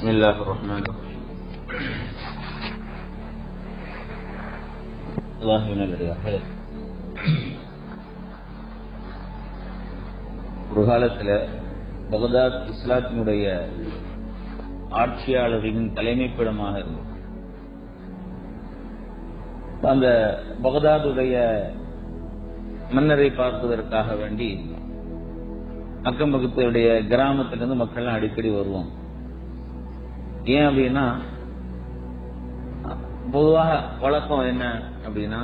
بسم الله الرحمن الرحيم الله நல்லடியாக ஒரு காலத்துல பகதாத் இஸ்லாத்தினுடைய ஆட்சியாளர்களின் தலைமைப்பிடமாக இருந்தது அந்த பகதாதுடைய மன்னரை பார்ப்பதற்காக வேண்டி அக்கம் பக்கத்துடைய கிராமத்திலிருந்து மக்கள் அடிக்கடி வருவோம் ஏன் அப்படின்னா பொதுவாக வழக்கம் என்ன அப்படின்னா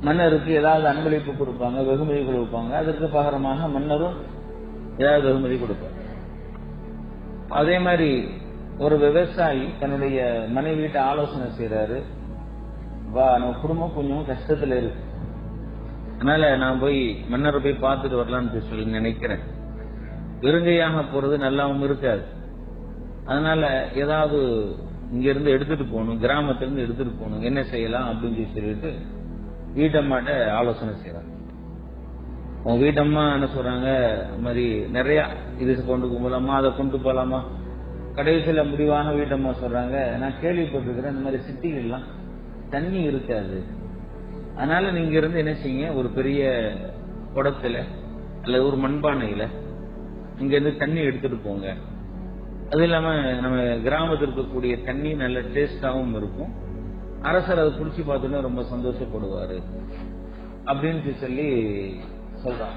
மன்னருக்கு ஏதாவது அன்பளிப்பு கொடுப்பாங்க வெகுமதி கொடுப்பாங்க. அதற்கு பகரமாக மன்னரும் ஏதாவது வெகுமதி கொடுப்பாங்க அதே மாதிரி ஒரு விவசாயி தன்னுடைய மனைவிட்ட ஆலோசனை செய்யறாரு வா நம்ம குடும்பம் கொஞ்சம் கஷ்டத்துல இருக்கு. அதனால நான் போய் மன்னரை போய் பார்த்துட்டு வரலாம்னு சொல்லி நினைக்கிறேன். வெறுங்கையாக போறது நல்லாவும் இருக்காது. அதனால ஏதாவது இங்க இருந்து எடுத்துட்டு போகணும் கிராமத்திலிருந்து எடுத்துட்டு போகணும் என்ன செய்யலாம் அப்படின்னு சொல்லி சொல்லிட்டு வீட்டம்மாட்ட ஆலோசனை செய்யறாங்க உங்க வீட்டம்மா என்ன சொல்றாங்க? மாதிரி நிறைய இது கொண்டு போகலாமா அதை கொண்டு போகலாமா கடைசியில முடிவான வீட்டம்மா சொல்றாங்க நான் கேள்விப்பட்டிருக்கிறேன் இந்த மாதிரி சிட்டிகள்லாம் தண்ணி இருக்காது. அதனால நீங்க இருந்து என்ன செய்யுங்க ஒரு பெரிய குடத்துல அல்லது ஒரு மண்பானையில இங்க இருந்து தண்ணி எடுத்துட்டு போங்க. அது இல்லாம நம்ம கிராமத்தில் இருக்கக்கூடிய தண்ணி நல்ல டேஸ்டாவும் இருக்கும். அரசர் அதை குடிச்சு பார்த்தோன்னே ரொம்ப சந்தோஷப்படுவாரு. அப்படின்னு சொல்லி சொல்றான்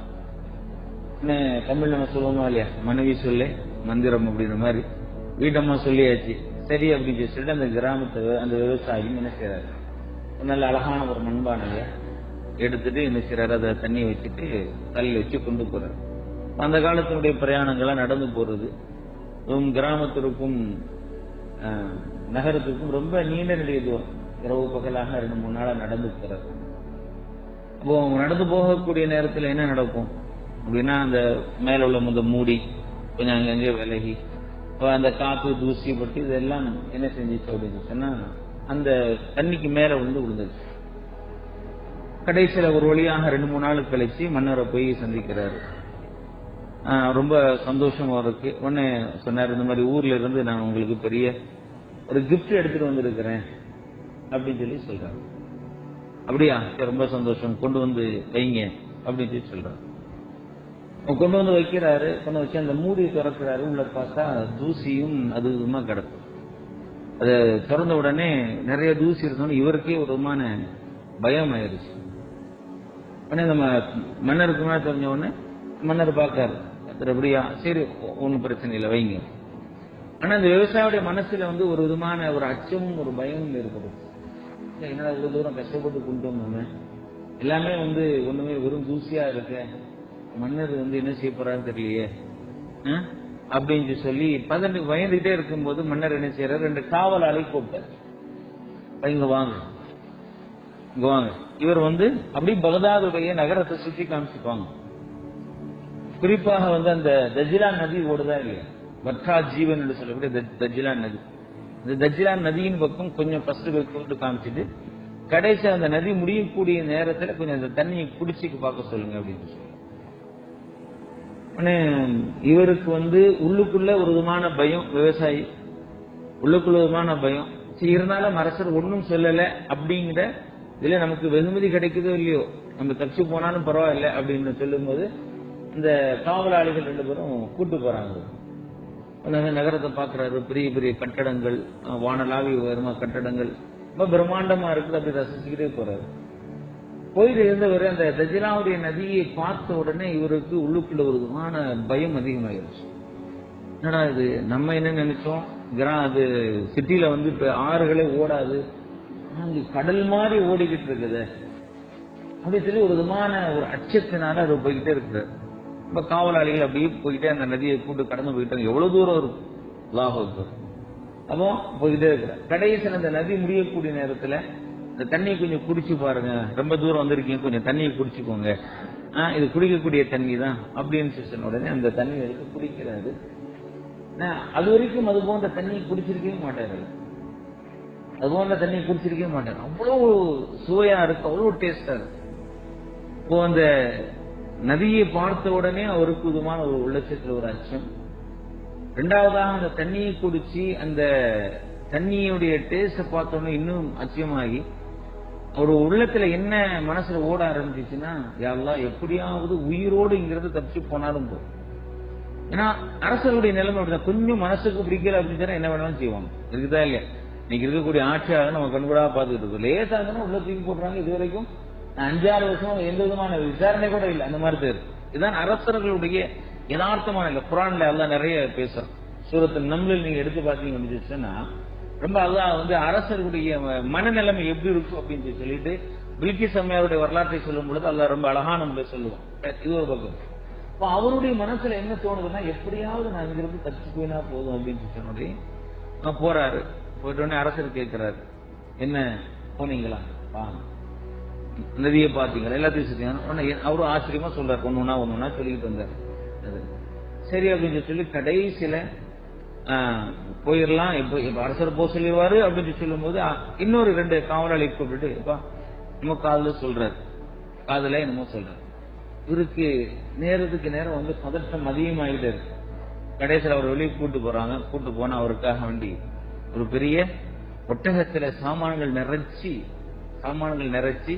தமிழ் நம்ம சொல்லுவோமா இல்லையா? மனைவி சொல்லு மந்திரம் அப்படின்ற மாதிரி. வீட்டம்மா சொல்லியாச்சு. சரி அப்படின்னு சொல்லிட்டு அந்த கிராமத்தை அந்த விவசாயி என்ன செய்யறாரு நல்ல அழகான ஒரு மண்பானைய எடுத்துட்டு என்ன செய்யறாரு அதை தண்ணி வச்சுட்டு தள்ளி வச்சு கொண்டு போறாரு. அந்த காலத்தினுடைய பிரயாணங்கள்லாம் நடந்து போறது. கிராமத்திற்கும் நகரத்திற்கும் ரொம்ப நீண்ட நிலை தூரம் இரவு பகலாக ரெண்டு மூணு நாளா நடந்து போறாரு அப்போ அவங்க நடந்து போகக்கூடிய நேரத்துல என்ன நடக்கும்? அப்படின்னா அந்த மேல உள்ள முதல் மூடி கொஞ்சம் அங்கங்கே விலகி இப்போ அந்த காற்று தூசி பட்டு இதெல்லாம் என்ன செஞ்சிச்சு அப்படின்னு சொன்னா அந்த தண்ணிக்கு மேல வந்து விழுந்துச்சு கடைசியில ஒரு வழியாக ரெண்டு மூணு நாள் கழிச்சு மன்னரை போய் சந்திக்கிறாரு. ரொம்ப சந்தோஷமா இருக்கு. உடனே சொன்னார் இந்த மாதிரி ஊர்ல இருந்து நான் உங்களுக்கு பெரிய ஒரு கிஃப்ட் எடுத்துட்டு வந்திருக்கிறேன் அப்படின்னு சொல்லி சொல்றாரு. அப்படியா? ரொம்ப சந்தோஷம். கொண்டு வந்து வைங்க அப்படின்னு சொல்லி சொல்றாரு. கொண்டு வந்து வைக்கிறாரு. கொண்டு வச்சு அந்த மூடியை திறக்கிறாரு. உள்ள பார்த்தா தூசியும் அது இதுமா கிடக்கும் அதை திறந்த உடனே நிறைய தூசி இருந்தோன்னு இவருக்கே ஒரு விதமான பயம் ஆயிருச்சு. உடனே நம்ம மன்னருக்கு மேல தெரிஞ்ச உடனே மன்னர் பார்க்காரு. அப்படியா சரி ஒன்றும் பிரச்சனை இல்லை வைங்க. ஆனா அந்த விவசாயியோட மனசுல வந்து ஒரு விதமான ஒரு அச்சமும் ஒரு பயமும் ஏற்படும் என்னடா இவ்வளோ தூரம் கஷ்டப்பட்டு கொண்டு வந்தோமே? எல்லாமே வந்து ஒண்ணுமே வெறும் தூசியாக இருக்க. மன்னர் வந்து என்ன செய்ய போறாரு தெரியலையே. அப்படின்னு சொல்லி பதினெட்டு வயந்துகிட்டே இருக்கும்போது மன்னர் என்ன செய்யறாரு ரெண்டு காவலாளை கூப்பிட்டார். இங்க வாங்க. இங்க வாங்க. இவர் வந்து அப்படி பகதாதுடைய நகரத்தை சுற்றி காமிச்சுப்பாங்க. குறிப்பாக வந்து அந்த தஜிலா நதி ஓடுதா இல்லையா? வற்றா ஜீவன் என்று சொல்லக்கூடிய தஜிலான் தஜிலா நதி. இந்த தஜிலா நதியின் பக்கம் கொஞ்சம் ஃபர்ஸ்ட் கொண்டு காமிச்சிட்டு கடைசி அந்த நதி முடியக்கூடிய நேரத்துல கொஞ்சம் அந்த தண்ணியை குடிச்சுக்கு பார்க்க சொல்லுங்க அப்படின்னு சொல்லி உடனே இவருக்கு வந்து உள்ளுக்குள்ள ஒரு விதமான பயம் விவசாயி. உள்ளுக்குள்ள விதமான பயம். சரி இருந்தாலும் அரசர் ஒன்றும் சொல்லல அப்படிங்கிற இதுல நமக்கு வெகுமதி கிடைக்குதோ இல்லையோ? நம்ம தச்சு போனாலும் பரவாயில்ல அப்படின்னு சொல்லும்போது இந்த காவலாளிகள் ரெண்டு பேரும் கூட்டு போறாங்க. அந்த நகரத்தை பாக்குறாரு பெரிய பெரிய கட்டடங்கள் வானலாவி உயரமா கட்டடங்கள். ரொம்ப பிரம்மாண்டமா இருக்குது அப்படி ரசிச்சுக்கிட்டே போறாரு. போயிட்டு இருந்தவர் அந்த தஜிலாவுடைய நதியை பார்த்த உடனே இவருக்கு உள்ளுக்குள்ள ஒரு விதமான பயம் அதிகமாயிருச்சு. என்னடா இது? நம்ம என்ன நினைச்சோம்? கிரா அது சிட்டியில வந்து இப்ப ஆறுகளே ஓடாது. ஆனா இங்க கடல் மாதிரி ஓடிக்கிட்டு இருக்குது. அப்படி சொல்லி ஒரு விதமான ஒரு அச்சத்தினால அவர் போய்கிட்டே இருக்கிறார். இப்ப காவலாளிகள் அப்படியே போயிட்டே அந்த நதியை கூட்டு கடந்து போயிட்டாங்க. எவ்வளவு தூரம் இருக்கும்? லாகோக்கு அப்போ போயிட்டே இருக்கிற கடைசியில் அந்த நதி முடியக்கூடிய நேரத்துல இந்த தண்ணியை கொஞ்சம் குடிச்சு பாருங்க. ரொம்ப தூரம் வந்திருக்கீங்க கொஞ்சம் தண்ணியை குடிச்சுக்கோங்க. ஆஹ் இது குடிக்கக்கூடிய தண்ணி தான் அப்படின்னு சொன்ன உடனே அந்த தண்ணி எடுத்து குடிக்கிறாரு. அது வரைக்கும் அது போன்ற தண்ணியை குடிச்சிருக்கவே மாட்டாரு. அது போன்ற தண்ணியை குடிச்சிருக்கவே மாட்டாரு. அவ்வளவு சுவையா இருக்கு அவ்வளவு டேஸ்டா இருக்கு. இப்போ அந்த நதியை பார்த்த உடனே அவருக்கு விதமான ஒரு உள்ளச்சத்துல ஒரு அச்சம். ரெண்டாவதாக அந்த தண்ணியை குடிச்சு அந்த தண்ணியுடைய டேஸ்ட பார்த்தோன்னே இன்னும் அச்சமாகி அவர் உள்ளத்துல என்ன மனசுல ஓட ஆரம்பிச்சுன்னா யாரெல்லாம் எப்படியாவது உயிரோடு இங்கிருந்து தப்பிச்சு போனாலும் போதும் ஏன்னா அரசருடைய நிலைமை அப்படிதான். கொஞ்சம் மனசுக்கு பிடிக்கல அப்படின்னு சொன்னா என்ன வேணாலும் செய்வாங்க. இருக்குதா இல்லையா? இன்னைக்கு இருக்கக்கூடிய ஆட்சியாக நம்ம கண்கூடா பார்த்துக்கிட்டு இருக்கோம். லேசாக உள்ள தூக்கி போடுறாங்க. இது வரைக்கும் அஞ்சாறு வருஷம் எந்த விதமான விசாரணை கூட இல்லை. அந்த மாதிரி பேர். இதுதான் அரசர்களுடைய யதார்த்தமான இல்லை குரான்ல எல்லாம் நிறைய பேசுறோம் சூரத்து நம்மளில் நீங்க எடுத்து பார்த்தீங்க அப்படின்னு ரொம்ப அதான் வந்து அரசர்களுடைய மனநிலைமை எப்படி இருக்கும் அப்படின்னு சொல்லிட்டு பில்கிஸ் அம்மையாருடைய வரலாற்றை சொல்லும் பொழுது அல்ல ரொம்ப அழகான முறை சொல்லுவோம் இது ஒரு பக்கம். இப்போ அவருடைய மனசுல என்ன தோணுதுன்னா எப்படியாவது நான் இங்கிருந்து தப்பிச்சு போயினா போதும் அப்படின்னு சொன்னோடனே நான் போறாரு. போயிட்ட உடனே அரசர் கேட்கிறாரு என்ன? போனீங்களா? வாங்க. நதியை பார்த்தீங்களா? எல்லாத்தையும் சுற்றினாங்க உடனே அவரும் ஆச்சரியமா சொல்றாரு. ஒண்ணு ஒண்ணா சொல்லிட்டு ஒண்ணா சொல்லிக்கிட்டு வந்தாரு. அது. சரி அப்படின்னு சொல்லி கடைசியில போயிடலாம் இப்போ இப்ப அரசர் போக சொல்லிடுவாரு அப்படின்னு சொல்லும் போது இன்னொரு ரெண்டு காவலாளி கூப்பிட்டு இப்ப நம்ம காதல சொல்றாரு. காதல என்னமோ சொல்றாரு. இவருக்கு நேரத்துக்கு நேரம் வந்து பதட்டம் அதிகமாகிட்டு இருக்கு கடைசியில் அவர் வெளியே கூட்டு போறாங்க. கூட்டு போனா அவருக்காக வேண்டி ஒரு பெரிய ஒட்டகத்துல சாமான்கள் நிறைச்சி சாமான்கள் நிறைச்சி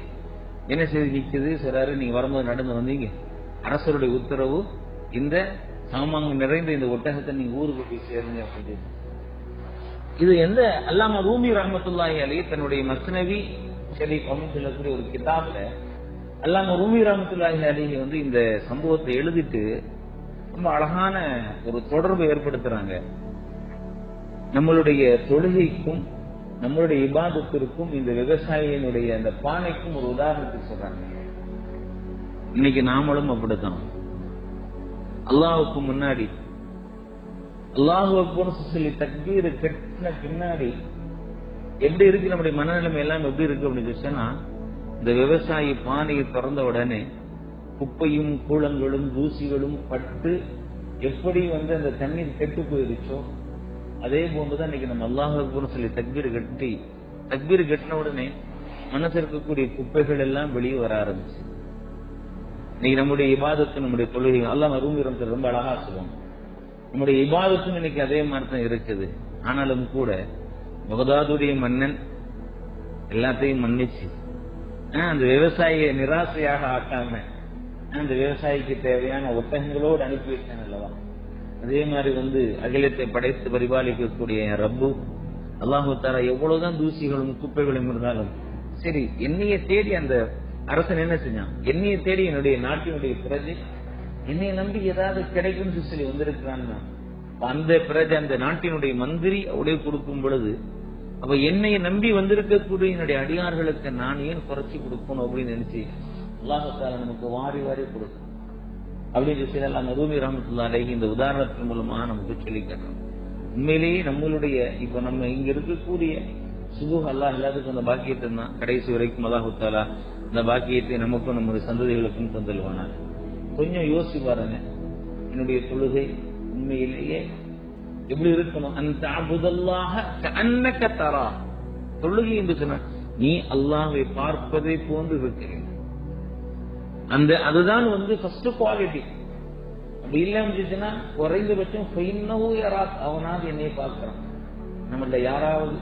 என்ன செய்து நிற்குது சொல்றாரு நீங்க வரும்போது நடந்து வந்தீங்க. அரசருடைய உத்தரவு இந்த சாமாங்க நிறைந்த இந்த ஒட்டகத்தை நீங்க ஊருக்கு போய் சேருங்க அப்படின்னு. இது எந்த அல்லாம ரூமி ரஹமத்துல்லாஹி அலி தன்னுடைய மஸ்னவி ஷரீப் அப்படின்னு சொல்லக்கூடிய ஒரு கிதாப்ல அல்லாம ரூமி ரஹமத்துல்லாஹி அலி வந்து இந்த சம்பவத்தை எழுதிட்டு ரொம்ப அழகான ஒரு தொடர்பு ஏற்படுத்துறாங்க. நம்மளுடைய தொழுகைக்கும் நம்மளுடைய இபாதத்திற்கும் இந்த விவசாயியினுடைய அந்த பானைக்கும் ஒரு உதாரணத்தை சொல்றாங்க. இன்னைக்கு நாமளும் அப்படித்தான். அல்லாவுக்கு முன்னாடி அல்லாஹு அக்பர்னு சொல்லி தக்பீர் கட்டின பின்னாடி எப்படி இருக்கு நம்முடைய மனநிலைமை எல்லாம் எப்படி இருக்கு அப்படின்னு சொன்னா இந்த விவசாயி பானையை திறந்த உடனே குப்பையும் கூளங்களும் தூசிகளும் பட்டு எப்படி வந்து அந்த தண்ணீர் கெட்டு போயிருச்சோ அதே போன்றுதான் இன்னைக்கு நம்ம அல்லாஹ் சொல்லி தக்பீர் கட்டி தக்பீர் கட்டின உடனே மனசு இருக்கக்கூடிய குப்பைகள் எல்லாம் வெளியே வர ஆரம்பிச்சு. இன்னைக்கு நம்முடைய இபாதத்து நம்முடைய தொழுகை அல்லாஹ் ரூமிரம் ரொம்ப அழகா சொல்லுவாங்க. நம்முடைய இபாதத்தும் இன்னைக்கு அதே மாதிரி தான் இருக்குது. ஆனாலும் கூட பகதாதுடைய மன்னன் எல்லாத்தையும் மன்னிச்சு அந்த விவசாயியை நிராசையாக ஆக்காம அந்த விவசாயிக்கு தேவையான ஒட்டகங்களோடு அனுப்பி வச்சேன் அல்லவா? அதே மாதிரி வந்து அகிலத்தை படைத்து பரிபாலிக்கக்கூடிய ரப்பு அல்லாஹு தாரா எவ்வளவுதான் தூசிகளும் குப்பைகளும் இருந்தாலும் சரி என்னைய தேடி அந்த அரசன் என்ன செஞ்சான்? என்னைய தேடி என்னுடைய நாட்டினுடைய பிரஜை என்னைய நம்பி ஏதாவது கிடைக்கும்னு சொல்லி வந்திருக்கிறான்னா அந்த பிரஜை அந்த நாட்டினுடைய மந்திரி அவடைய கொடுக்கும் பொழுது அப்ப என்னைய நம்பி வந்திருக்கக்கூடிய என்னுடைய அடியார்களுக்கு நான் ஏன் குறைச்சி கொடுக்கணும் அப்படின்னு நினைச்சு அல்லாஹால நமக்கு வாரி வாரி கொடுக்கும். அப்படின்னு சொல்லி எல்லாம் நதூமி ரஹமத்துல்லாலே இந்த உதாரணத்தின் மூலமாக நமக்கு சொல்லி உண்மையிலேயே நம்மளுடைய இப்ப நம்ம இங்க இருக்கக்கூடிய சுபு அல்லாஹ் எல்லாத்துக்கும் அந்த பாக்கியத்தை தான் கடைசி வரைக்கும் அல்லாஹுத்தாலா இந்த பாக்கியத்தை நமக்கும் நம்முடைய சந்ததிகளுக்கும் தந்துடுவானாங்க கொஞ்சம் யோசிச்சு பாருங்க. என்னுடைய தொழுகை உண்மையிலேயே எப்படி இருக்கணும்? அந்த அபுதல்லாக அன்னக்க தரா. தொழுகை என்று சொன்ன நீ அல்லாஹை பார்ப்பதை போன்று இருக்கிறேன். அந்த அதுதான் வந்து ஃபர்ஸ்ட் குவாலிட்டி அப்படி இல்லைன்னு குறைந்தபட்சம் யாராவது அவனாவது என்னை பார்க்கிறான். நம்மள யாராவது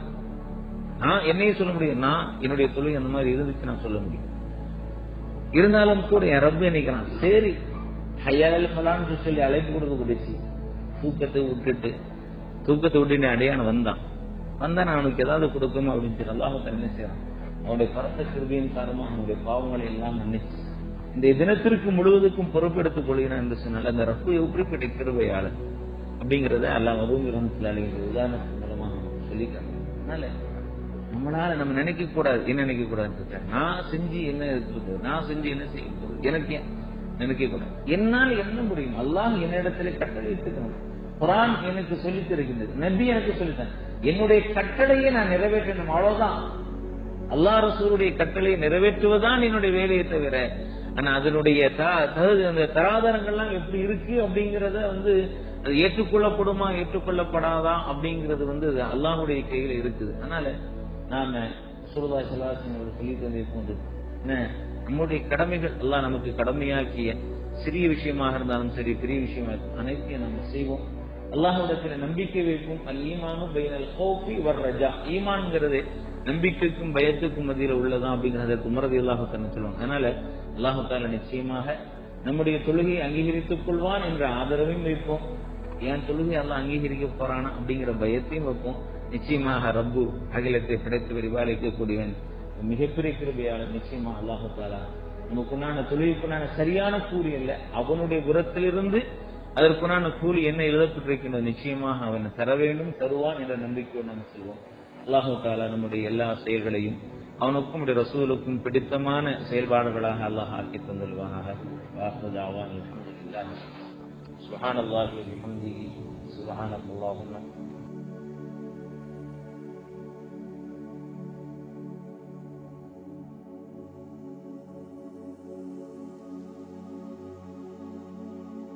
நான் என்னையும் சொல்ல முடியும். நான் என்னுடைய தொழில் அந்த மாதிரி இருந்துச்சு நான் சொல்ல முடியும். இருந்தாலும் கூட என் ரப்பு நினைக்கிறான் சரி ஹையால் ஃபலான்னு சொல்லி அழைப்பு கொடுக்க முடிச்சு தூக்கத்தை விட்டுட்டு தூக்கத்தை விட்டு அடையான வந்தான். வந்தா நான் அவனுக்கு ஏதாவது கொடுக்கணும் அப்படின்னு சொல்லி அல்லாஹ் என்ன செய்யறான் அவனுடைய பரத்த கிருபியின் காரணமா அவனுடைய பாவங்களை எல்லாம் மன்னிச்சு. இந்த தினத்திற்கு முழுவதுக்கும் பொறுப்பெடுத்துக் கொள்கிறான் என்று சொன்னால் அந்த ரப்பு எப்படிப்பட்ட கிருபையாளர் அப்படிங்கறத எல்லாம் மருங்கிறத்துல அழைக்கிற உதாரணத்தின் மூலமாக சொல்லிக்கிறாங்க அதனால நம்மளால நம்ம நினைக்க கூடாது. என்ன நினைக்க கூடாது நான் செஞ்சு என்ன இருக்குது? நான் செஞ்சு என்ன செய்ய போகுது? எனக்கு நினைக்க கூடாது? என்னால் என்ன முடியும்? அல்லாஹ் என்னிடத்துல கட்டளை எடுத்துக்கணும் குரான் எனக்கு சொல்லி தருகின்றது. நபி எனக்கு சொல்லித்தேன் என்னுடைய கட்டளையை நான் நிறைவேற்றணும். அவ்வளவுதான். அல்லா ரசூருடைய கட்டளையை நிறைவேற்றுவதுதான் என்னுடைய வேலையை தவிர ஆனா அதனுடைய அந்த தராதரங்கள்லாம் எப்படி இருக்கு அப்படிங்கறத வந்து அது ஏற்றுக்கொள்ளப்படுமா ஏற்றுக்கொள்ளப்படாதா அப்படிங்கிறது வந்து அல்லாஹுடைய கையில இருக்குது. அதனால நாம சுருதா சிலாசன் சொல்லி தந்தை போன்று என்ன நம்முடைய கடமைகள் எல்லாம் நமக்கு கடமையாக்கிய சிறிய விஷயமாக இருந்தாலும் சரி பெரிய விஷயமா அனைத்தையும் நம்ம செய்வோம். அல்லாஹ்விடத்துல நம்பிக்கை வைக்கும் அல் ஈமானும் பைனல் ஹோப்பி வர் ரஜா. ஈமான்ங்கிறது நம்பிக்கைக்கும் பயத்துக்கும் மதியில உள்ளதான் அப்படிங்கிறத குமரதி அல்லாஹ் சொல்லுவாங்க. அதனால அல்லாஹு தாலா நிச்சயமாக நம்முடைய தொழுகையை அங்கீகரித்துக் கொள்வான் என்ற ஆதரவையும் வைப்போம். என் தொழுகை எல்லாம் அங்கீகரிக்க போறானா அப்படிங்கிற பயத்தையும் வைப்போம். நிச்சயமாக ரப்பு அகிலத்தை படைத்து பரிபாலிக்கக்கூடியவன் மிகப்பெரிய கிருபையாளர் நிச்சயமா அல்லாஹு தாலா. நமக்குண்டான தொழிலுக்குண்டான சரியான கூலி இல்லை அவனுடைய குரத்திலிருந்து அதற்குண்டான கூலி என்ன எழுதப்பட்டிருக்கின்றது நிச்சயமாக அவன் தர வேண்டும் தருவான் என்ற நம்பிக்கையோடு நாம் செல்வோம். அல்லாஹு தாலா நம்முடைய எல்லா செயல்களையும் அவனுக்கும் ரசூலுக்கும் பிடித்தமான செயல்பாடுகளாக அல்லாஹ் ஆக்கி தந்துள்வானாக வாஹுதாவான் அல்ஹம்துலில்லாஹ். சுப்ஹானல்லாஹி வபிஹம்திஹி